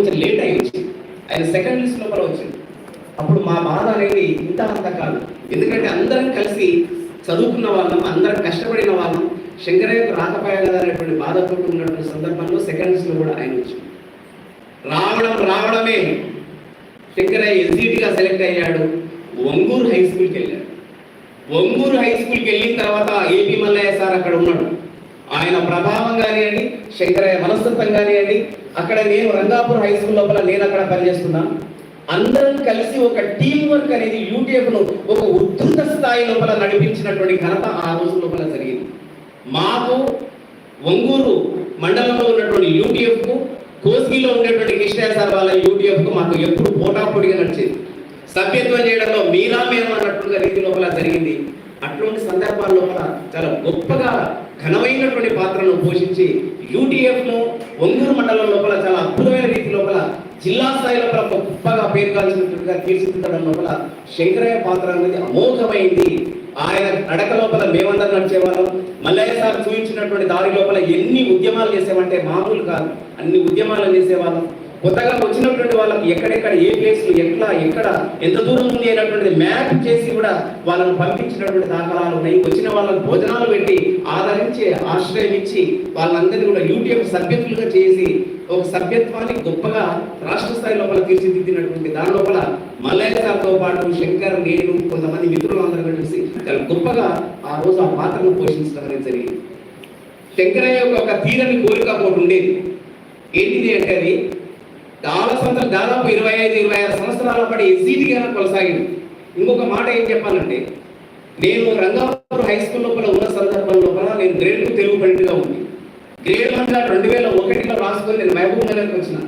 కొంచెం లేట్ అయ్యి వచ్చింది. ఆయన సెకండ్ లిస్ట్ లోపల వచ్చింది. అప్పుడు మా బాధ అనేది ఇంత అంత కాదు. ఎందుకంటే అందరం కలిసి చదువుకున్న వాళ్ళం అందరం కష్టపడిన వాళ్ళం. శంకరయ్యకు రాకపోయాలి అనేటువంటి బాధతో ఉన్నటువంటి సందర్భంలో సెకండ్ లిస్ట్లో కూడా ఆయన వచ్చింది. రావడం రావడమే. శంకరయ్య ఎస్జిటిగా సెలెక్ట్ అయ్యాడు. ఒంగూరు హై స్కూల్కి వెళ్ళాడు. ఒంగూరు హై స్కూల్కి వెళ్ళిన తర్వాత ఏపీ మల్లయ్య సార్ అక్కడ ఉన్నాడు. ఆయన ప్రభావం కానివ్వండి శంకరయ్య మనస్తత్వం కానివ్వండి అక్కడ నేను రంగాపూర్ హై స్కూల్ లోపల నేను అక్కడ పనిచేస్తున్నాను అందరం కలిసి ఒక టీం వర్క్ అనేది యూటీఎఫ్ను ఒక ఉద్ధృత స్థాయి లోపల నడిపించినటువంటి ఘనత ఆ రోజు లోపల జరిగింది. మాకు ఒంగూరు మండలంలో ఉన్నటువంటి యూటీఎఫ్కు కోస్గిలో ఉండేటువంటి కృష్ణయ్య సార్ వాళ్ళ యూటీఎఫ్కు మాకు ఎప్పుడు పోటాపోటీగా నడిచేది. సభ్యత్వం చేయడంలో మీరా మేము అన్నట్టుగా రీతి లోపల జరిగింది. అటువంటి సందర్భాల్లో కూడా చాలా గొప్పగా ఘనమైనటువంటి పాత్రను పోషించి యూటీఎఫ్ను ఒంగూరు మండలం లోపల చాలా అద్భుతమైన రీతి లోపల జిల్లా స్థాయి లోపల ఒక గొప్పగా పేరు కాల్చినట్టుగా తీర్చిదిద్దడం లోపల శంకరయ్య పాత్ర అనేది అమోఘమైంది. ఆయన నడక లోపల మేమందరం నడిచేవాళ్ళం. మల్లయ్య సార్ చూపించినటువంటి దారి లోపల ఎన్ని ఉద్యమాలు చేసామంటే మామూలు కాదు. అన్ని ఉద్యమాలు చేసేవాళ్ళం. కొత్తగా వచ్చినటువంటి వాళ్ళకి ఎక్కడెక్కడ ఏ ప్లేస్లు ఎట్లా ఎక్కడ ఎంత దూరం ఉంది అనేటువంటిది మ్యాప్ చేసి కూడా వాళ్ళని పంపించినటువంటి దాఖలాలు ఉన్నాయి. వచ్చిన వాళ్ళకి భోజనాలు పెట్టి ఆదరించి ఆశ్రయం ఇచ్చి వాళ్ళందరినీ కూడా యూటీఎఫ్ సభ్యత్తులుగా చేసి ఒక సభ్యత్వాన్ని గొప్పగా రాష్ట్ర స్థాయి లోపల తీర్చిదిద్దినటువంటి దాని లోపల మల్లయ్య పాటు శంకర్ నేను కొంతమంది మిత్రులు అందరూ కలిసి చాలా గొప్పగా ఆ రోజు ఆ పాత్రను పోషించడం అనేది జరిగింది. శంకరయ్య యొక్క ఒక తీరని కోరిక ఒకటి ఉండేది. ఏంటిది అంటే అది? చాలా దాదాపు ఇరవై ఐదు ఇరవై ఆరు సంవత్సరాల పాటు ఎస్సీటీగా కొనసాగింది. ఇంకొక మాట ఏం చెప్పాలంటే నేను రంగాపురం హై స్కూల్ లోపల ఉన్న సందర్భం లోపల నేను గ్రేడ్ టూ తెలుగు పండిట్గా ఉంది. గ్రేడ్ వన్ రెండు వేల ఒకటిలో రాసుకొని నేను మహబూబ్ నగర్కి వచ్చిన.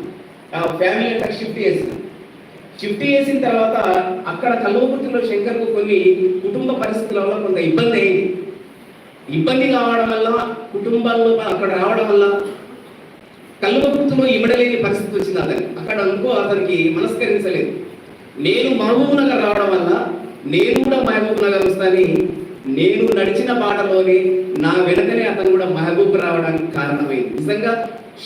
ఆ ఫ్యామిలీ అంతా షిఫ్ట్ చేసిన. షిఫ్ట్ చేసిన తర్వాత అక్కడ కల్వకుర్తిలో శంకర్కు కొన్ని కుటుంబ పరిస్థితుల వల్ల కొంత ఇబ్బంది అయింది. ఇబ్బంది కావడం వల్ల కుటుంబాల్లో అక్కడ రావడం వల్ల కల్వకుర్తిలో ఇమడలేని పరిస్థితి వచ్చింది అతనికి అక్కడ అనుకో అతనికి మనస్కరించలేదు. నేను మహబూబ్ నగర్ రావడం వల్ల నేను కూడా మహబూబ్ నగర్ వస్తాని నేను నడిచిన బాటలోనే నా వెనకనే అతను కూడా మహబూబ్ రావడానికి కారణమైంది. నిజంగా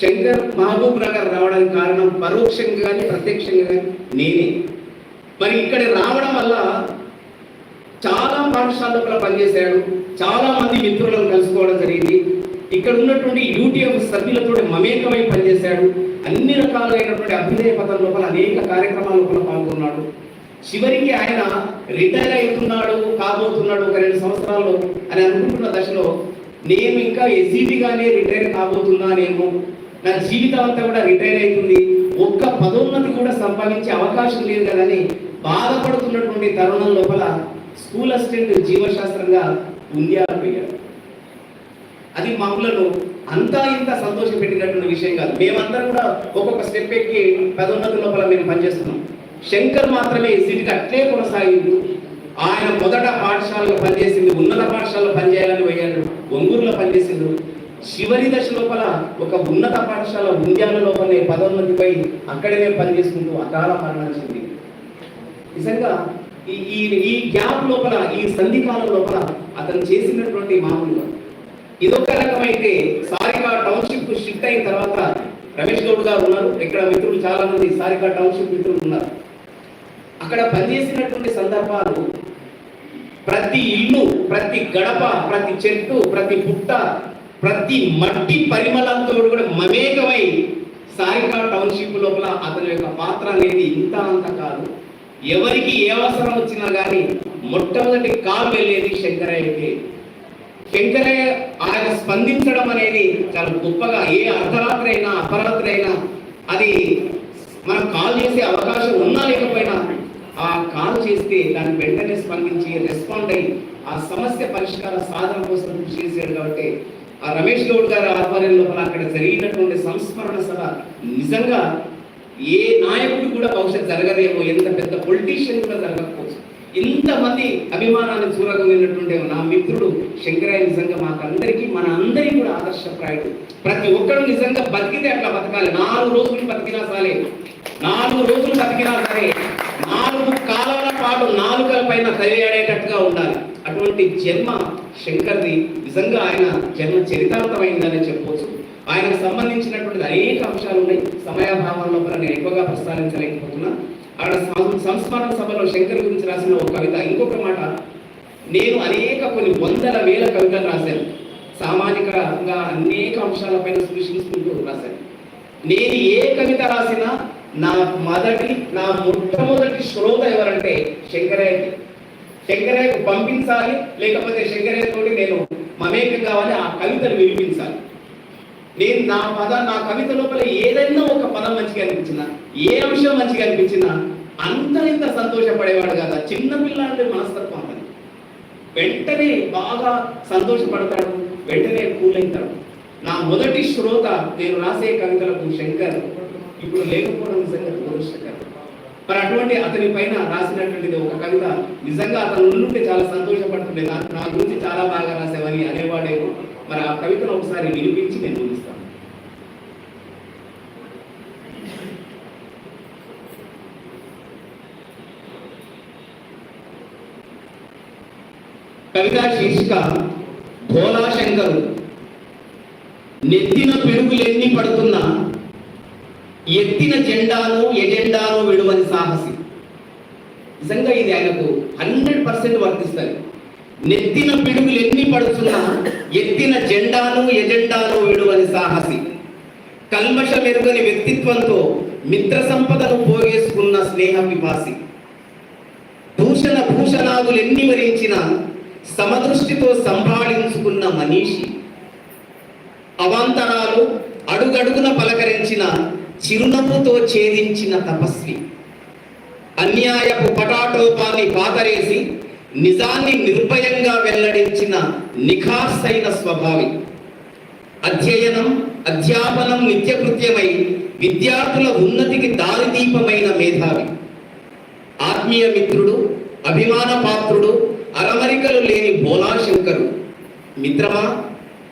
శంకర్ మహబూబ్ నగర్ రావడానికి కారణం పరోక్షంగా కానీ ప్రత్యక్షంగా కానీ నేనే. మరి ఇక్కడ రావడం వల్ల చాలా పాఠశాలల్లో పనిచేశాడు. చాలా మంది మిత్రులను కలుసుకోవడం జరిగింది. ఇక్కడ ఉన్నటువంటి యూటీఎఫ్ సభ్యులతో మమేకమై పనిచేశాడు. అన్ని రకాలైనటువంటి అభినయ పథం లోపల అనేక కార్యక్రమాల లోపల పాల్గొన్నాడు. చివరికి ఆయన రిటైర్ అవుతున్నాడు కాబోతున్నాడు ఒక రెండు సంవత్సరాల్లో అని అనుకుంటున్న దశలో నేను ఇంకా ఎస్సీబీగానే రిటైర్ కాబోతున్నానేమో. నా జీవితం అంతా కూడా రిటైర్ అవుతుంది. ఒక్క పదోన్నతి కూడా సంపాదించే అవకాశం లేదు కదని బాధపడుతున్నటువంటి తరుణం లోపల స్కూల్ అసిస్టెంట్ జీవశాస్త్రంగా ఉండియాలు అది మమ్మలను అంతా ఇంత సంతోషం పెట్టినటువంటి విషయం కాదు. మేమందరం కూడా ఒక్కొక్క స్టెప్ ఎక్కి పదోన్నతి లోపల మేము పనిచేస్తున్నాం. శంకర్ మాత్రమే సిటీకి అట్లే కొనసాగింది ఆయన మొదట పాఠశాలలో పనిచేసింది ఉన్నత పాఠశాలలో పనిచేయాలని పోయాడు ఒంగూరులో పనిచేసిండు. చివరి దశ లోపల ఒక ఉన్నత పాఠశాల ఉంద్యాల లోపలనే పదోన్నతిపై అక్కడనే పనిచేసుకుంటూ అకాల మరణించింది నిజంగా ఈ ఈ ఈ గ్యాప్ లోపల ఈ సంధికాలం లోపల అతను చేసినటువంటి మామూలుగా ఇదొక రకమైతే సారికా టౌన్షిప్ షిఫ్ట్ అయిన తర్వాత రమేష్ గౌడ్ గారు ఉన్నారు. ఇక్కడ మిత్రులు చాలా మంది సారికా టౌన్షిప్ మిత్రులు ఉన్నారు. అక్కడ పనిచేసినటువంటి సందర్భాలు ప్రతి ఇల్లు ప్రతి గడప ప్రతి చెట్టు ప్రతి పుట్ట ప్రతి మట్టి పరిమళంతో కూడా మమేకమై సారికా టౌన్షిప్ లోపల అతని యొక్క పాత్ర అనేది ఇంత అంత కాదు. ఎవరికి ఏ అవసరం వచ్చినా కానీ మొట్టమొదటి కాల్ వెళ్ళేది శంకరయ్యకి. శంకరయ్య ఆయన స్పందించడం అనేది చాలా గొప్పగా ఏ అర్ధరాత్రి అయినా అపరాత్రి అయినా అది మనం కాల్ చేసే అవకాశం ఉన్నా లేకపోయినా ఆ కాల్ చేస్తే దాన్ని వెంటనే స్పందించి రెస్పాండ్ అయ్యి ఆ సమస్య పరిష్కార సాధన కోసం కృషి చేశాడు కాబట్టి ఆ రమేష్ గౌడ్ గారి ఆధ్వర్యంలో అక్కడ జరిగినటువంటి సంస్మరణ సభ నిజంగా ఏ నాయకుడు కూడా బహుశా జరగదేమో ఎంత పెద్ద పొలిటీషియన్ కూడా జరగకపోవచ్చు. ఇంతమంది అభిమానాన్ని చూరగలిగినటువంటి నా మిత్రుడు శంకరాయ నిజంగా మాకందరికీ మన అందరికీ కూడా ఆదర్శప్రాయుడు ప్రతి ఒక్కరు నిజంగా బతికితే అట్లా బతకాలి. నాలుగు రోజులు బతికినా సరే నాలుగు రోజులు బతికినా సరే నాలుగు కాలాల పాటు నాలుగల పైన తెలియడేటట్టుగా ఉండాలి. అటువంటి జన్మ శంకర్ది నిజంగా ఆయన జన్మ చరితార్థమైందని చెప్పవచ్చు ఆయనకు సంబంధించినటువంటి అనేక అంశాలు ఉన్నాయి సమయాభావం లోపల నేను ఎక్కువగా ప్రస్తావించలేకపోతున్నా. ఆడ సంస్మరణ సభలో శంకర్ గురించి రాసిన ఒక కవిత ఇంకొక మాట. నేను అనేక కొన్ని వందల వేల కవితలు రాశాను. సామాజికంగా అనేక అంశాలపైన సృష్టించుకుంటూ రాశాను. నేను ఏ కవిత రాసినా నా మొదటి నా మొట్టమొదటి శ్రోత ఎవరంటే శంకరయ్యకి. శంకరయ్యకు పంపించాలి లేకపోతే శంకరయ్య తోటి నేను మమేకం కావాలి ఆ కవితను వినిపించాలి. నేను నా పద నా కవిత లోపల ఏదైనా ఒక పదం మంచిగా అనిపించినా ఏ అంశం మంచిగా అనిపించినా అంతరింత సంతోషపడేవాడు కదా. చిన్నపిల్లాంటి మనస్తత్వం అతని వెంటనే బాగా సంతోషపడతాడు వెంటనే కూలైతాడు. నా మొదటి శ్రోత నేను రాసే కవితలకు శంకర్ ఇప్పుడు లేకపోవడం నిజంగా దురదృష్టకరం మరి అటువంటి అతని పైన రాసినటువంటిది ఒక కవిత నిజంగా అతను ఉండుంటే చాలా సంతోషపడుతుండే. నా నా గురించి చాలా బాగా రాసేవని అనేవాడేమో. మరి ఆ కవితను ఒకసారి వినిపించి నేను ముగిస్తాను. కవిత శీర్షిక భోలాశంకరు నెత్తిన పిడుగులెన్ని పడుతున్నా ఎత్తిన జెండాను ఎజెండాను విడువని సాహసి. నిజంగా ఇది ఆయనకు హండ్రెడ్ పర్సెంట్ వర్తిస్తుంది. నెత్తిన పిడుగులు ఎన్ని పడుతున్నా ఎత్తిన జెండాను ఎజెండాను విడువని సాహసి. కల్మష మెరుగని వ్యక్తిత్వంతో మిత్ర సంపదను పోగేసుకున్న స్నేహ విభాసి దూషణ భూషణాదులు ఎన్ని వరించిన సమదృష్టితో సంభాళించుకున్న మనీషి. అవాంతరాలు అడుగడుగున పలకరించిన చిరునవ్వుతో ఛేదించిన తపస్వి. అన్యాయపు పటాటోపాన్ని పాతరేసి నిజాన్ని నిర్భయంగా వెల్లడించిన నిఖార్సైన స్వభావి. అధ్యయనం అధ్యాపనం నిత్యకృత్యమై విద్యార్థుల ఉన్నతికి దారిదీపమైన మేధావి. ఆత్మీయ మిత్రుడు అభిమాన పాత్రుడు అరమరికలు లేని భోలాశంకరు మిత్రమా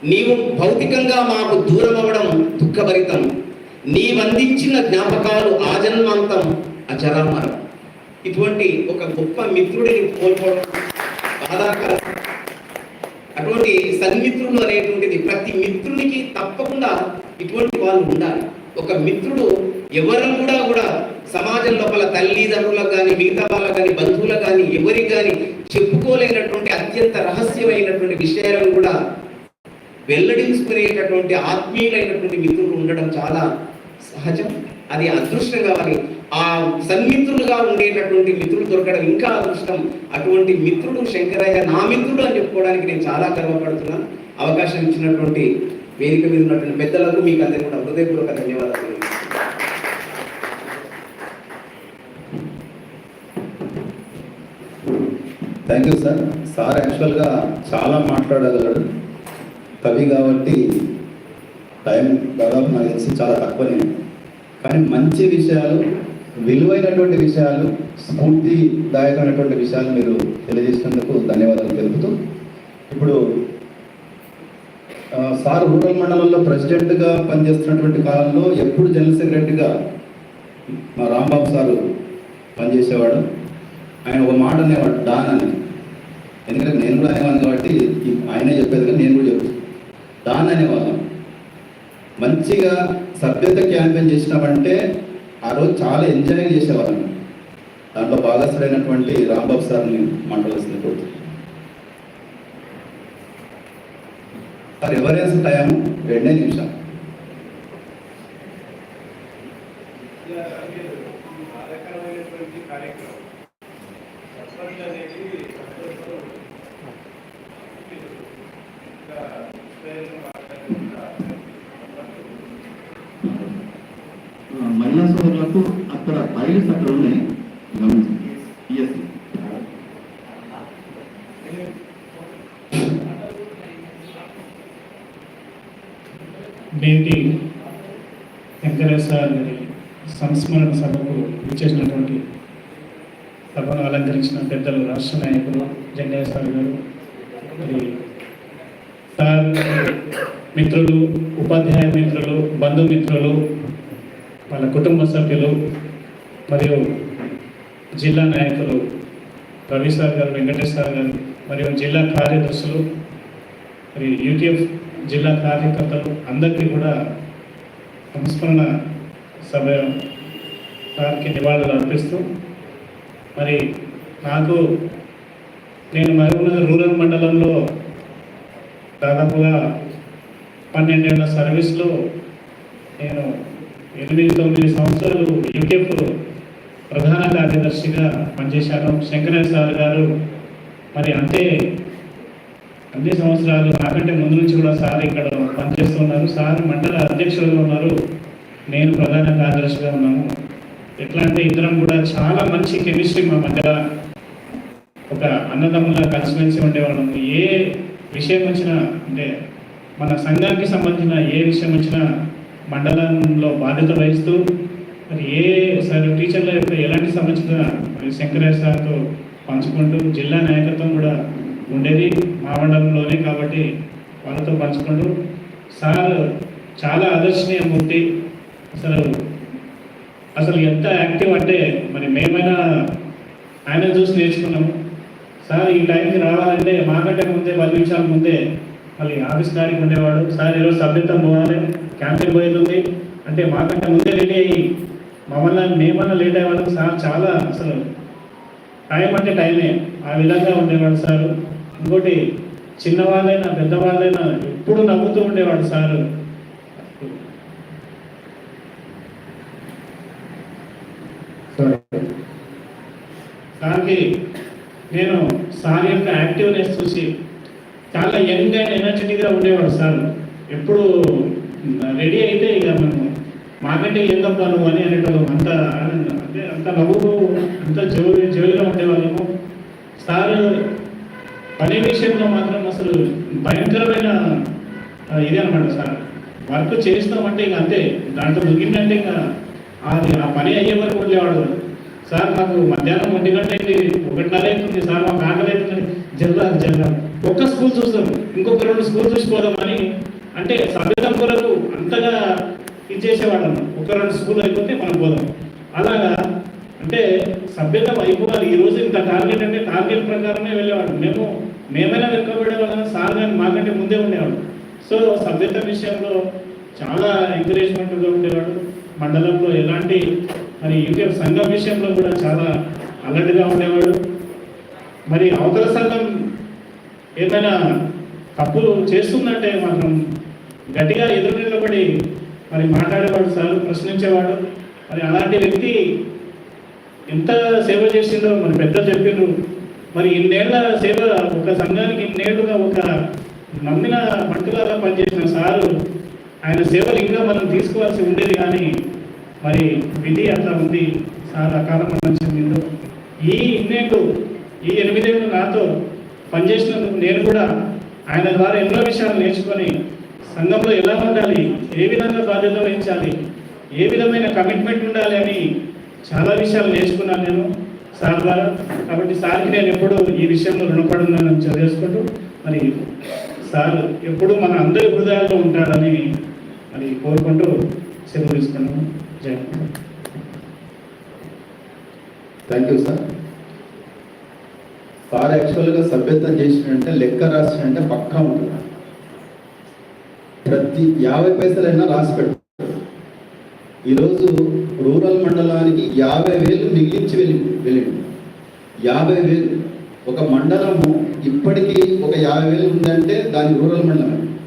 నీవు భౌతికంగా మాకు దూరం అవ్వడం దుఃఖభరితం. నీవందించిన జ్ఞాపకాలు ఆజన్మాంతం అచరామరం. ఇటువంటి ఒక గొప్ప మిత్రుడిని కోల్పోవడం బాధాకరం. అటువంటి సన్మిత్రులు అనేటువంటిది ప్రతి మిత్రునికి తప్పకుండా ఇటువంటి వాళ్ళు ఉండాలి. ఒక మిత్రుడు ఎవరు కూడా కూడా సమాజం లోపల తల్లిదండ్రులకు కానీ మిగతా వాళ్ళకు కానీ బంధువులకు కానీ ఎవరికి కానీ చెప్పుకోలేనటువంటి అత్యంత రహస్యమైనటువంటి విషయాలను కూడా వెల్లడించుకునేటటువంటి ఆత్మీయులైనటువంటి మిత్రులు ఉండడం చాలా సహజం. అది అదృష్టం కావాలి ఆ సన్మిత్రులుగా ఉండేటటువంటి మిత్రులు దొరకడం ఇంకా అదృష్టం. అటువంటి మిత్రుడు శంకరయ్య నా మిత్రుడు అని చెప్పుకోవడానికి నేను చాలా గర్వపడుతున్నాను. అవకాశం ఇచ్చినటువంటి వేదిక మీద ఉన్నటువంటి పెద్దలకు మీకు అందరికీ కూడా హృదయపూర్వక ధన్యవాదాలు థ్యాంక్ యూ సార్ సార్ యాక్చువల్గా చాలా మాట్లాడగలడు. కవి కాబట్టి టైం దాదాపు నాకు తెలిసి చాలా తక్కువనే కానీ మంచి విషయాలు విలువైనటువంటి విషయాలు స్ఫూర్తిదాయకమైనటువంటి విషయాలు మీరు తెలియజేసినందుకు ధన్యవాదాలు తెలుపుతూ ఇప్పుడు సార్ రూరల్ మండలంలో ప్రెసిడెంట్గా పనిచేస్తున్నటువంటి కాలంలో ఎప్పుడు జనరల్ సెక్రటరీగా మా రాంబాబు సారు పనిచేసేవాడు. ఆయన ఒక మాట అనేవాడు డాన్ అని. ఎందుకంటే నేను కూడా అనేవాడిని కాబట్టి ఆయనే చెప్పేది కానీ నేను కూడా చెప్తాను డాన్ అనేవాళ్ళం. మంచిగా సభ్యత క్యాంపెయిన్ చేసినామంటే ఆ రోజు చాలా ఎంజాయ్ చేసేవాళ్ళం. దాంట్లో భాగస్థుడైనటువంటి రాంబాబు సార్ని మాట్లాడాల్సింది కోరుతున్నాను సార్ ఎవరేసి టైం రెండే నిమిషాలు మహిళా సోదరులకు అక్కడ ఫైల్స్ అక్కడ ఉన్నాయి గమనించండి పిఎస్సి నేటి వెంకటేశ్వర గారి సంస్మరణ సభకు ఇచ్చేసినటువంటి సహకరించిన పెద్దలు రాష్ట్ర నాయకులు జంగేశ్వర గారు మరి సార్ మిత్రులు ఉపాధ్యాయ మిత్రులు బంధుమిత్రులు వాళ్ళ కుటుంబ సభ్యులు మరియు జిల్లా నాయకులు రవి సార్ గారు వెంకటేశ్వర గారు మరియు జిల్లా కార్యదర్శులు మరి యూటీఎఫ్ జిల్లా కార్యకర్తలు అందరికీ కూడా సంస్మరణ సభ సార్కి నివాళులు అర్పిస్తూ మరి నాకు నేను మహబూబ్నగర్ రూరల్ మండలంలో దాదాపుగా పన్నెండేళ్ళ సర్వీస్లో నేను ఎనిమిది తొమ్మిది సంవత్సరాలు యూకేఫ్ ప్రధాన కార్యదర్శిగా పనిచేశాను. శంకరయ్య సార్ గారు మరి అంతే అన్ని సంవత్సరాలు నాకంటే ముందు నుంచి కూడా సార్ ఇక్కడ పనిచేస్తున్నారు. సార్ మండల అధ్యక్షులుగా ఉన్నారు. నేను ప్రధాన కార్యదర్శిగా ఉన్నాను. ఎట్లా అంటే ఇద్దరం కూడా చాలా మంచి కెమిస్ట్రీ మా మధ్య ఒక అన్నదమ్ములా కలిసిమెలిసి ఉండేవాళ్ళం. ఏ విషయం వచ్చినా అంటే మన సంఘానికి సంబంధించిన ఏ విషయం వచ్చినా మండలంలో బాధ్యత వహిస్తూ మరి ఏ సార్ టీచర్ల యొక్క ఎలాంటి సమస్య మరి శంకరయ్య సార్తో పంచుకుంటూ జిల్లా నాయకత్వం కూడా ఉండేది మా మండలంలోనే కాబట్టి వాళ్ళతో పంచుకుంటూ. సార్ చాలా ఆదర్శనీయ మూర్తి. అసలు అసలు ఎంత యాక్టివ్ అంటే మరి మేమైనా ఆయన చూసి నేర్చుకున్నాము. సార్ ఈ టైంకి రావాలంటే మాకంటే ముందే పది నిమిషాల ముందే మళ్ళీ ఆఫీస్ కాడికి ఉండేవాడు. సార్ ఈరోజు సభ్యత్వం పోవాలి. క్యాంపెయిన్ పోయేది ఉంది అంటే మాకంటే ముందే రెడీ అయ్యి మమ్మల్ని మేమన్నా లేట్ అయ్యేవాళ్ళం. సార్ చాలా అసలు టైం అంటే టైమే. ఆ విధంగా ఉండేవాడు సార్. ఇంకోటి చిన్నవాళ్ళైనా పెద్దవాళ్ళైనా ఎప్పుడు నవ్వుతూ ఉండేవాడు సార్ సార్కి నేను సార్ యొక్క యాక్టివ్నెస్ చూసి చాలా యంగ్ అండ్ ఎనర్జెటిక్గా ఉండేవాడు సార్. ఎప్పుడు రెడీ అయితే ఇక మనం మాకంటే ఏందబ్బా నువ్వు అని అనేటోళ్ళం. అంత అంటే అంత నవ్వు అంత జోలి జోలిగా ఉండేవాళ్ళము. సార్ పని విషయంలో మాత్రం అసలు భయంకరమైన ఇదే అనమాట సార్. వర్క్ చేస్తామంటే ఇక అంతే. దాంట్లో ముగిందంటే ఇంకా అది ఆ పని అయ్యే వరకు ఉండేవాడు. సార్ మాకు మధ్యాహ్నం ఒంటి గంట అయింది ఒకటిన్నర అవుతుంది సార్ మాకు ఆకలి అవుతుంది. జల్లా జల్లా. ఒక్క స్కూల్ చూస్తాం ఇంకొక రెండు స్కూల్ చూసుకోదామని అంటే సభ్యతం కొరకు అంతగా ఇది చేసేవాళ్ళం ఒక రెండు స్కూల్ అయిపోతే మనం పోదాం. అలాగా? అంటే సభ్యతం అయిపోవాలి ఈ రోజు ఇంత టార్గెట్ అంటే టార్గెట్ ప్రకారమే వెళ్ళేవాడు మేము మేమైనా వెనుకబడేవాళ్ళం సార్ కానీ మాకంటే ముందే ఉండేవాడు సో సభ్యత విషయంలో చాలా ఎంకరేజ్మెంట్గా ఉండేవాడు మండలంలో ఎలాంటి మరి యూకే సంఘం విషయంలో కూడా చాలా అలర్ట్గా ఉండేవాడు. మరి అవతల సంఘం ఏమైనా తప్పులు చేస్తుందంటే మాత్రం గట్టిగా ఎదురు నిలబడి మరి మాట్లాడేవాడు సార్ ప్రశ్నించేవాడు. మరి అలాంటి వ్యక్తి ఎంత సేవ చేసిందో మరి పెద్ద చెప్పిండ్రు మరి ఇన్నేళ్ళ సేవ ఒక సంఘానికి ఇన్నేళ్ళుగా ఒక నమ్మిన మంటులాగా పనిచేసిన సారు ఆయన సేవలు ఇంకా మనం తీసుకోవాల్సి ఉండేది కానీ మరి విధి అట్లా ఉంది. సార్ అకాలం మనం చెందిందో ఈ ఇన్నేళ్ళు ఈ ఎనిమిదేళ్ళు నాతో పనిచేసినందుకు నేను కూడా ఆయన ద్వారా ఎన్నో విషయాలు నేర్చుకొని సంఘంలో ఎలా ఉండాలి ఏ విధంగా బాధ్యత వహించాలి ఏ విధమైన కమిట్మెంట్ ఉండాలి అని చాలా విషయాలు నేర్చుకున్నాను నేను సార్ ద్వారా. కాబట్టి సార్కి నేను ఎప్పుడు ఈ విషయంలో రుణపడి ఉన్నానని చదివేసుకుంటూ మరి సార్ ఎప్పుడు మన అందరి హృదయాల్లో ఉంటాడని మరి కోరుకుంటూ సెలవు తీసుకున్నాను. థ్యాంక్ యూ సార్ సార్ యాక్చువల్గా సభ్యత్వం చేసినంటే లెక్క రాసినంటే పక్కా ఉంటుంది? ప్రతి యాభై పైసలైనా రాసి పెట్టు ఈరోజు రూరల్ మండలానికి యాభై వేలు మిగిలించి వెళ్ళి వెళ్ళింది. యాభై వేలు. ఒక మండలము ఇప్పటికీ ఒక యాభై వేలు ఉందంటే దాని రూరల్ మండలం.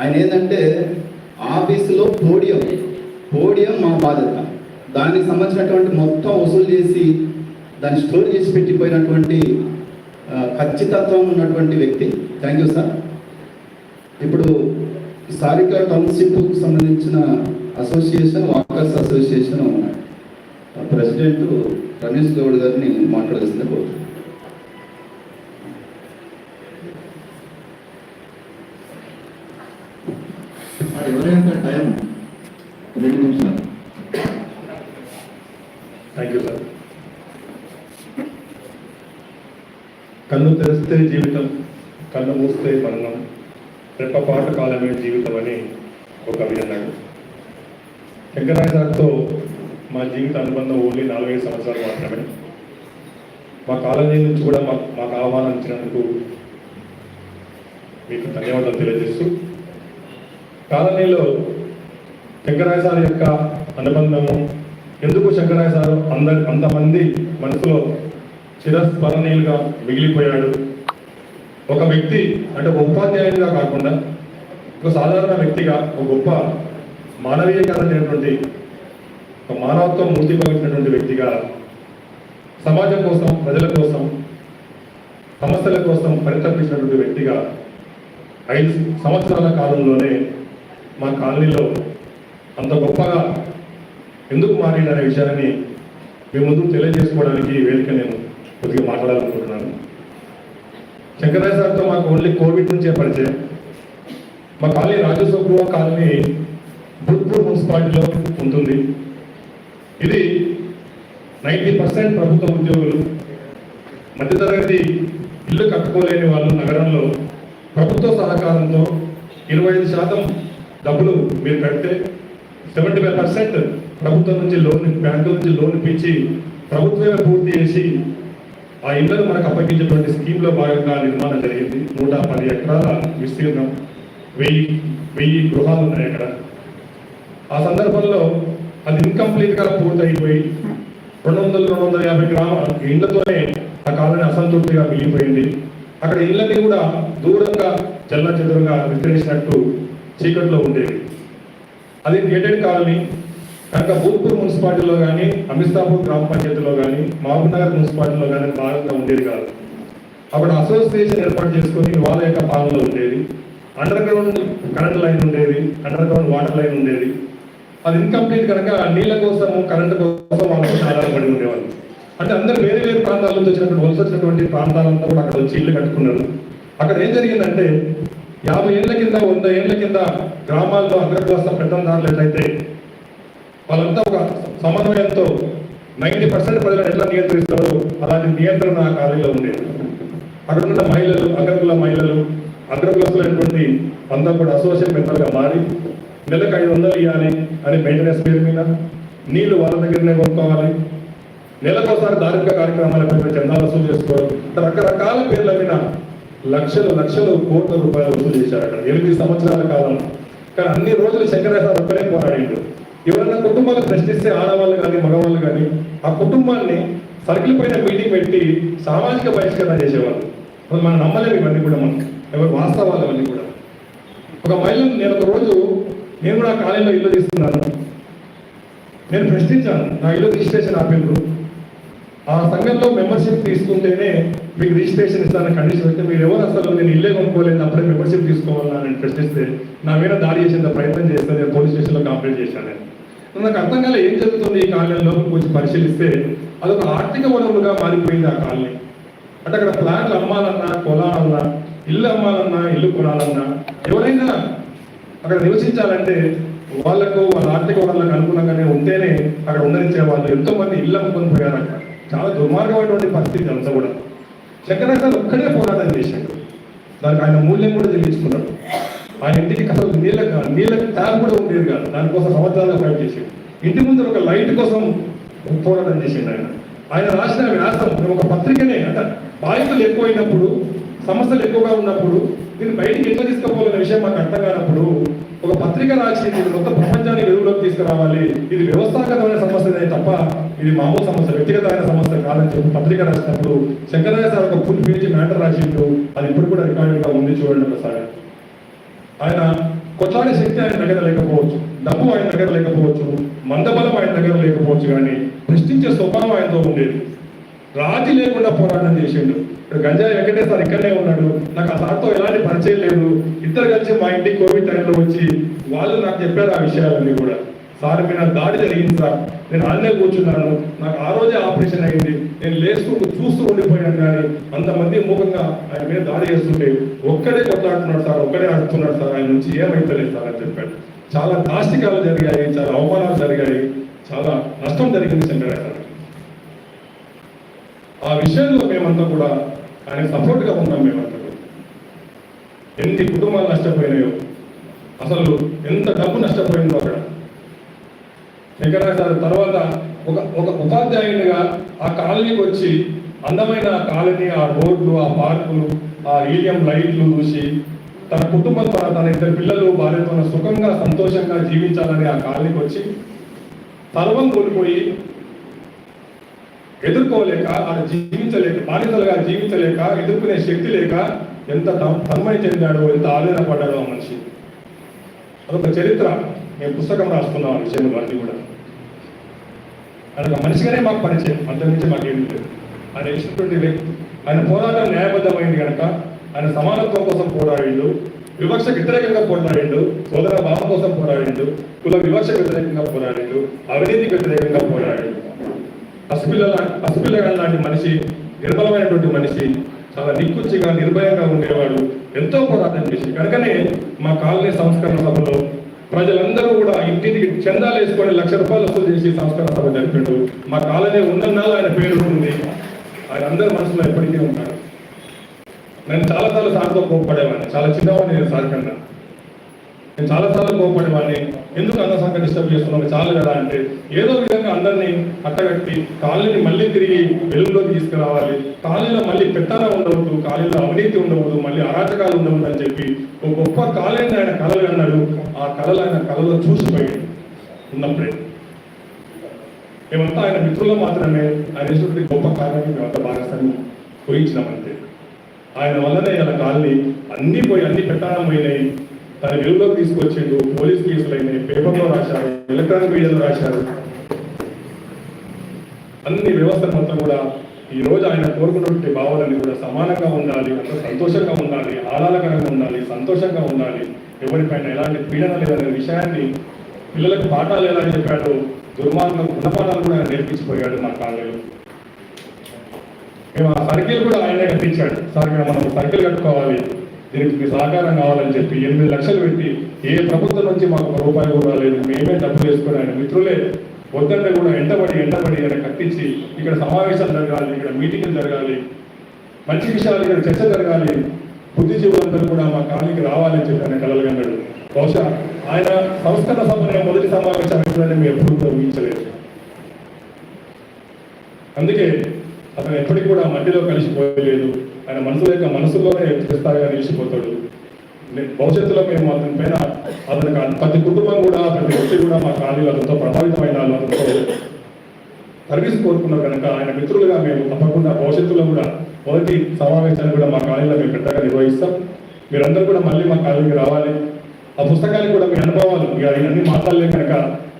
ఆయన ఏంటంటే ఆఫీసులో పోడియం. పోడియం మా బాధ్యత. దానికి సంబంధించినటువంటి మొత్తం వసూలు చేసి దాన్ని స్టోర్ చేసి పెట్టిపోయినటువంటి ఖచ్చితత్వం ఉన్నటువంటి వ్యక్తి. Thank you sir. ఇప్పుడు సారిక టౌన్షిప్కు సంబంధించిన association walkers association president Ramesh Goud గారిని మాట్లాడాల్సిందే కోరుతున్నాను మరి ఎవరైనా టైం రెండు నిమిషాలు థ్యాంక్ యూ సార్ కన్ను తెరిస్తే జీవితం చూస్తే మరణం రెప్పపాటు కాలమే జీవితం అని ఒక కవి అన్నాడు. వెంకటరాయ సార్తో మా జీవిత అనుబంధం ఓన్లీ నాలుగైదు సంవత్సరాలు మాత్రమే. మా కాలనీ నుంచి కూడా మా మాకు ఆహ్వానించినందుకు మీకు ధన్యవాదాలు తెలియజేస్తూ కాలనీలో శంకరాయ సార్ యొక్క అనుబంధము ఎందుకు శంకరాయ సార్ అందరి అంతమంది మనసులో చిరస్మరణీయులుగా మిగిలిపోయాడు ఒక వ్యక్తి అంటే ఒక ఉపాధ్యాయునిగా కాకుండా ఒక సాధారణ వ్యక్తిగా ఒక గొప్ప మానవీయకరమైనటువంటి ఒక మానవత్వం మూర్తి భవించినటువంటి వ్యక్తిగా సమాజం కోసం ప్రజల కోసం సమస్యల కోసం పరితపించినటువంటి వ్యక్తిగా ఐదు సంవత్సరాల కాలంలోనే మా కాలనీలో అంత గొప్పగా ఎందుకు మారిందనే విషయాన్ని మీ ముందు తెలియజేసుకోవడానికి వేదిక నేను కొద్దిగా మాట్లాడాలనుకుంటున్నాను. శంకరరాయ సార్తో మాకు ఓన్లీ కోవిడ్ నుంచే పరిచయం. మా కాలనీ రాజస్వగృహ కాలనీ భూత్పూర్ మున్సిపాలిటీలో ఉంటుంది. ఇది నైంటీ పర్సెంట్ ప్రభుత్వ ఉద్యోగులు మధ్యతరగతి ఇల్లు కట్టుకోలేని వాళ్ళు నగరంలో ప్రభుత్వ సహకారంతో ఇరవై ఐదు శాతం డబ్బులు మీరు కడితే సెవెంటీ ఫైవ్ పర్సెంట్ ప్రభుత్వం నుంచి లోన్ బ్యాంకుల నుంచి లోన్ ఇప్పించి ప్రభుత్వమే పూర్తి చేసి ఆ ఇళ్ళను మనకు అప్పగించినటువంటి స్కీమ్లో భాగంగా నిర్మాణం జరిగింది. నూట పది ఎకరాల విస్తీర్ణం. వెయ్యి వెయ్యి గృహాలు ఉన్నాయి అక్కడ. ఆ సందర్భంలో అది ఇన్కంప్లీట్గా పూర్తయిపోయి రెండు వందల రెండు వందల యాభై గ్రామ ఇళ్ళతోనే ఆ కాలనీ అసంతృప్తిగా మిగిలిపోయింది. అక్కడ ఇళ్ళని కూడా దూరంగా చెల్ల చెదురుగా విస్తరించినట్టు చీకట్లో ఉండేది అది గేటెడ్ కాలనీ. కనుక భూత్పూర్ మున్సిపాలిటీలో కానీ అమిస్తాపూర్ గ్రామ పంచాయతీలో కానీ మహబూబ్ నగర్ మున్సిపాలిటీలో కానీ భాగంగా ఉండేది కాదు. అప్పుడు అసోసియేషన్ ఏర్పాటు చేసుకొని వాళ్ళ యొక్క పాలనలో ఉండేది. అండర్ గ్రౌండ్ కరెంట్ లైన్ ఉండేది అండర్ గ్రౌండ్ వాటర్ లైన్ ఉండేది. అది ఇన్కంప్లీట్ కనుక నీళ్ళ కోసం కరెంట్ కోసం వాళ్ళకి ఆధారపడి ఉండేవాళ్ళు. అంటే అందరు వేరే వేరే ప్రాంతాల నుంచి వచ్చినటువంటి వలస వచ్చినటువంటి ప్రాంతాలంతా కూడా అక్కడ వచ్చి ఇల్లు కట్టుకున్నారు. అక్కడ ఏం జరిగిందంటే యాభై ఏళ్ళ కింద వంద ఏళ్ళ కింద గ్రామాల్లో అగ్రకులస్థ పెత్తందారులు ఎట్లయితే వాళ్ళంతా ఒక సమన్వయంతో నైంటీ పర్సెంట్ ప్రజలను ఎట్లా నియంత్రిస్తారో అలాంటి నియంత్రణ ఆ కాలంలో ఉండేది. అక్కడ ఉన్న మహిళలు అగ్రకుల మహిళలు అగ్రకులస్తులైనటువంటి అంతా కూడా అసోసియేషన్ మెంబర్గా మారి నెలకు ఐదు వందలు ఇవ్వాలి అని మెయింటెనెన్స్ పేరు మీద నీళ్ళు వాళ్ళ దగ్గరనే కొనుక్కోవాలి. నెలకోసారి ధార్మిక కార్యక్రమాల పేరు చందాలు వసూలు చేసుకోవడం రకరకాల పేర్ల మీద లక్షలు లక్షలు కోట్ల రూపాయలు వసూలు చేశారు అక్కడ ఎనిమిది సంవత్సరాల కాలం. కానీ అన్ని రోజులు శంకరేశ్వర ఒక్కడే పోరాడిండు. ఎవరైనా కుటుంబాలు ప్రశ్నిస్తే ఆడవాళ్ళు కానీ మగవాళ్ళు కానీ ఆ కుటుంబాన్ని సర్కిల్ పైన మీటింగ్ పెట్టి సామాజిక బహిష్కరణ చేసేవాళ్ళు. మనం నమ్మలేము ఇవన్నీ కూడా మనం. ఎవరు వాస్తవాలు అవన్నీ కూడా. ఒక మహిళను నేను ఒక రోజు నేను కూడా కాలేజీలో ఇల్లు తీసుకున్నాను. నేను ప్రశ్నించాను నా ఇల్లు రిజిస్ట్రేషన్ ఆపిండ్రు ఆ సంఘంలో మెంబర్షిప్ తీసుకుంటేనే మీకు రిజిస్ట్రేషన్ ఇస్తాను కండిషన్ పెడితే మీరు ఎవరు అసలు నేను ఇల్లే కొనుక్కోలేదు అప్పుడే మెంబర్షిప్ తీసుకోవాలని ప్రశ్నిస్తే నా మీద దాడి చేసేంత ప్రయత్నం చేస్తే నేను పోలీస్ స్టేషన్లో కంప్లైంట్ చేశాను. నాకు అర్థం కాలే ఏం జరుగుతుంది ఈ కాలనీలో కొంచెం పరిశీలిస్తే అదొక ఆర్థిక వనరులుగా మారిపోయింది ఆ కాలనీ. అంటే అక్కడ ప్లాట్లు అమ్మాలన్నా కొనాలన్నా ఇల్లు అమ్మాలన్నా ఇల్లు కొనాలన్నా ఎవరైనా అక్కడ నివసించాలంటే వాళ్ళకు వాళ్ళ ఆర్థిక వనరులకు అనుగుణంగానే ఉంటేనే అక్కడ ఉండనిచ్చే వాళ్ళు ఎంతో మంది ఇల్లు అమ్ముకొని పోయారు అక్కడ చాలా దుర్మార్గమైనటువంటి పరిస్థితి అంతా కూడా. శంకరాచార్య ఒక్కడే పోరాటం చేశాడు. దానికి ఆయన మూల్యం కూడా తెలియచుకున్నాడు ఆయన ఇంటికి అసలు నీళ్ళ నీళ్ళ ట్యాప్ కూడా ఉండేది కాదు. దానికోసం సంవత్సరాలు ఫైట్ చేశాడు. ఇంటి ముందు ఒక లైట్ కోసం పోరాటం చేసిండు ఆయన. ఆయన రాసిన వ్యాసం ఒక పత్రికనే అంటే బాధితులు ఎక్కువైనప్పుడు సమస్యలు ఎక్కువగా ఉన్నప్పుడు దీన్ని బయటికి ఎట్లా తీసుకుపోవాలనే విషయం మాకు అర్థం కానప్పుడు ఒక పత్రిక రాసి ఇది మొత్తం ప్రపంచాన్ని వెలుగులోకి తీసుకురావాలి. ఇది వ్యవస్థాగతమైన సమస్యనే తప్ప ఇది మామూలు సమస్య వ్యక్తిగతమైన సమస్య కాదని చెప్పి పత్రిక రాసినప్పుడు శంకరయ్య సార్ ఒక ఫుల్ పేజీ మ్యాటర్ రాసిండు. అది ఇప్పుడు కూడా రికార్డుగా ఉంది చూడండి ఒకసారి. ఆయన కొట్లాడే శక్తి ఆయన దగ్గర లేకపోవచ్చు డబ్బు ఆయన దగ్గర లేకపోవచ్చు మందబలం ఆయన దగ్గర లేకపోవచ్చు కానీ ప్రశ్నించే స్వభావం ఆయనతో ఉండేది. రాజీ లేకుండా పోరాటం చేసిండు. ఇప్పుడు గంజాయి వెంకటేష్ సార్ ఇక్కడనే ఉన్నాడు. నాకు ఆ సార్తో ఎలాంటి పరిచయం లేదు. ఇద్దరు కలిసి మా ఇంటికి కోవిడ్ టైంలో వచ్చి వాళ్ళు నాకు చెప్పారు ఆ విషయాలన్నీ కూడా. సార్ మీద దాడి జరిగింది సార్. నేను అన్నే కూర్చున్నాను. నాకు ఆ రోజే ఆపరేషన్ అయింది. నేను లేచుకుంటూ చూస్తూ ఉండిపోయాను కానీ అంతమంది మూలంగా ఆయన మీద దాడి చేస్తుంటే ఒక్కడే కొట్లాడుతున్నాడు సార్ ఒక్కడే ఆడుతున్నాడు సార్. ఆయన నుంచి ఏమైతలేదు సార్ అని చెప్పాడు. చాలా నాస్తికాలు జరిగాయి చాలా అవమానాలు జరిగాయి. చాలా నష్టం జరిగింది శంకరయ్య సార్ ఆ విషయంలో మేమంతా కూడా ఆయన సపోర్ట్గా ఉన్నాం మేమంతా ఎన్ని కుటుంబాలు నష్టపోయినాయో అసలు ఎంత డబ్బు నష్టపోయిందో అక్కడ. శంకరయ్య తర్వాత ఒక ఒక ఉపాధ్యాయునిగా ఆ కాలనీకి వచ్చి అందమైన ఆ కాలనీ ఆ రోడ్లు ఆ పార్కులు ఆ ఈలియం లైట్లు చూసి తన కుటుంబం ద్వారా తన ఇద్దరు పిల్లలు భార్యతో సుఖంగా సంతోషంగా జీవించాలని ఆ కాలనీకి వచ్చి సర్వం కోల్పోయి ఎదుర్కోలేక ఆయన జీవించలేక బాధితులుగా జీవించలేక ఎదుర్కొనే శక్తి లేక ఎంత తం- తన్మయ చెందాడో ఎంత ఆవేదన పడ్డాడో ఆ మనిషి. అదొక చరిత్ర. మేము పుస్తకం రాసుకున్నాం ఆ విషయంలో వారిని కూడా. ఆయన ఒక మనిషిగానే మాకు పరిచయం. అంతకు నుంచి మాకు ఏమీ లేదు. ఆయన ఇచ్చినటువంటి వ్యక్తి ఆయన పోరాటం న్యాయబద్ధమైంది కనుక ఆయన సమానత్వం కోసం పోరాడిండు వివక్షకు వ్యతిరేకంగా పోరాడిండు సోదర భావం కోసం పోరాడిండు కుల వివక్షకు వ్యతిరేకంగా పోరాడిండు అవినీతికి వ్యతిరేకంగా పోరాడిండు. పసిపిల్ల పసిపిల్లగా లాంటి మనిషి నిర్మలమైనటువంటి మనిషి చాలా నిక్కుచ్చిగా నిర్భయంగా ఉండేవాడు ఎంతో పోరాటం చేసి. కనుకనే మా కాలనీ సంస్కరణ సభలో ప్రజలందరూ కూడా ఇంటికి చందాలు వేసుకొని లక్ష రూపాయలు వసూలు చేసి సంస్కరణ సభ జరిపిండు. మా కాలనీ ఉన్నన్నాళ్ళు ఆయన పేరు ఉంది ఆయన అందరి మనసులో ఎప్పటికీ ఉన్నారు నేను చాలాసార్లు సార్తో కోప్పడేవాడిని. చాలా చిన్నవాడిని నేను సార్ కన్నా నేను చాలాసార్లు కోప్పడేవాడిని. ఎందుకు అన్న సంఘ డిస్టర్బ్ చేస్తున్నావు? చాలు కదా అంటే ఏదో విధంగా అందరినీ అట్టగట్టి కాలనీని మళ్ళీ తిరిగి వెలుగులోకి తీసుకురావాలి. కాలనీలో మళ్ళీ పెత్తన ఉండవద్దు కాలనీలో అవినీతి ఉండవద్దు మళ్ళీ అరాచకాలు ఉండవద్దు అని చెప్పి ఒక గొప్ప కాలనీ ఆయన కళలు అన్నాడు. ఆ కళలు ఆయన కళలో చూసిపోయాడు. ఉన్నప్పుడే. మేమంతా ఆయన మిత్రులు మాత్రమే ఆయన ఇటువంటి గొప్ప కారణాన్ని మేమంతా భాగస్వామి పోయించినామంతే ఆయన వల్లనే ఇలా కాలనీ అన్నీ పోయి అన్ని పెట్టానం పోయినాయి. తన వెలుగులోకి తీసుకొచ్చిండు పోలీస్ కేసులు అయినాయి పేపర్లో రాశారు ఎలక్ట్రానిక్ మీడియాలో రాశారు. అన్ని వ్యవస్థలు మొత్తం కూడా ఈ రోజు ఆయన కోరుకున్నటువంటి భావాలన్నీ కూడా సమానంగా ఉండాలి సంతోషంగా ఉండాలి ఆహ్లాదకరంగా ఉండాలి సంతోషంగా ఉండాలి. ఎవరిపైన ఎలాంటి పీడన లేదనే విషయాన్ని పిల్లలకు పాఠాలు ఎలా చెప్పాడు దుర్మార్గం గుణపాఠాలు కూడా నేర్పించిపోయాడు మా కాలేజీలో మేము ఆ సర్కిల్ కూడా ఆయనే కట్టించాడు. సార్ మనం సర్కిల్ కట్టుకోవాలి. దీనికి మీ సహకారం కావాలని చెప్పి ఎనిమిది లక్షలు పెట్టి ఏ ప్రభుత్వం నుంచి మాకు రూపాయి కూడా లేదు మేమే డబ్బులు వేసుకొని ఆయన మిత్రులే. వద్దంటే కూడా ఎండబడి ఎండబడి ఆయన కట్టించి ఇక్కడ సమావేశాలు జరగాలి ఇక్కడ మీటింగ్లు జరగాలి. మంచి విషయాలు ఇక్కడ చర్చ జరగాలి. బుద్ధిజీవులందరూ కూడా మా కాలనీకి రావాలని చెప్పి ఆయన కలలుగన్నాడు బహుశా ఆయన సంస్కరణ సభ మొదటి సమావేశం ఎప్పుడైనా మేము ఎప్పుడు కూడా ఊహించలేదు. అందుకే అతను ఎప్పటికి కూడా మట్టిలో కలిసిపోయలేదు. ఆయన మనసు యొక్క మనసులోనే స్థాయిగా నిలిచిపోతాడు భవిష్యత్తులో మేము అతని పైన అతనికి ప్రతి కుటుంబం కూడా ప్రతి వ్యక్తి కూడా మా కాలనీలో అతనితో ప్రభావితమైన అతనితో సర్వీస్ కోరుకున్నాం కనుక ఆయన మిత్రులుగా మేము తప్పకుండా భవిష్యత్తులో కూడా మొదటి సమావేశాన్ని కూడా మా కాలనీలో మేము పెద్దగా నిర్వహిస్తాం. మీరందరూ కూడా మళ్ళీ మా కాలనీకి రావాలి. ఆ పుస్తకానికి కూడా మీ అనుభవాలు ఇక ఇవన్నీ మాట్లాడలే కనుక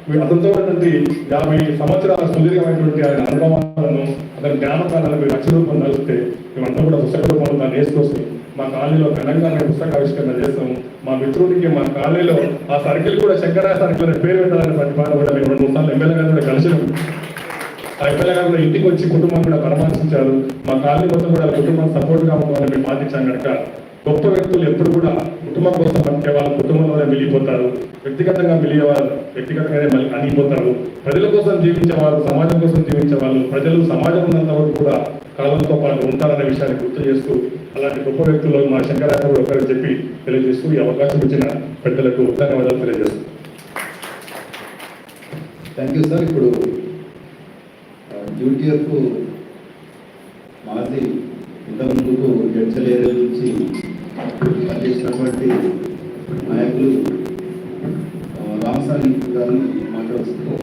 మీరు అతనితో ఉన్నటువంటి యాభై సంవత్సరాల సుదీర్ఘమైనటువంటి ఆయన అనుభవాలను అతని జ్ఞాపకాలను మీరు అక్షరూపం నలిస్తే మేమంతా కూడా పుస్తక రూపంలో దాన్ని వేసుకొస్తే మా కాలనీలో ఘనంగా మేము పుస్తక ఆవిష్కరణ చేస్తాము. మా మిత్రుడికి మా కాలనీలో ఆ సర్కిల్ కూడా శంకరా సర్కిల్ అనే పేరు పెట్టాలని ప్రతిపాదన కూడా మేము రెండు మూడు సార్లు ఎమ్మెల్యే గారు కూడా కలిసినాము ఆ ఎమ్మెల్యే గారు కూడా ఇంటికి వచ్చి కుటుంబం కూడా పరామర్శించారు. మా కాలనీ మొత్తం కూడా కుటుంబం సపోర్ట్గా ఉండాలని మేము బాధించాం కనుక గొప్ప వ్యక్తులు ఎప్పుడు కూడా కుటుంబం కోసం పనిచే వాళ్ళు కుటుంబంలోనే మిలిగిపోతారు వ్యక్తిగతంగా మిలిగేవారు వ్యక్తిగతంగానే మళ్ళీ అనిగిపోతారు ప్రజల కోసం జీవించే వాళ్ళు సమాజం కోసం జీవించే వాళ్ళు ప్రజలు సమాజం ఉన్నంత వరకు కూడా కాలంతో పాటు ఉంటారనే విషయాన్ని గుర్తు చేస్తూ అలాంటి గొప్ప వ్యక్తులు మా శంకరాచార్య ఒకరికి చెప్పి తెలియజేస్తూ ఈ అవకాశం ఇచ్చిన పెద్దలకు ధన్యవాదాలు తెలియజేస్తూ. థ్యాంక్ యూ సార్ ఇప్పుడు uh, యూటీఎఫ్ మాజీ ఇంతకుముందుకు జడ్చల్ ఏరియా నుంచి పనిచేసినటువంటి నాయకులు రామసాని గారిని మాట్లాడుతూ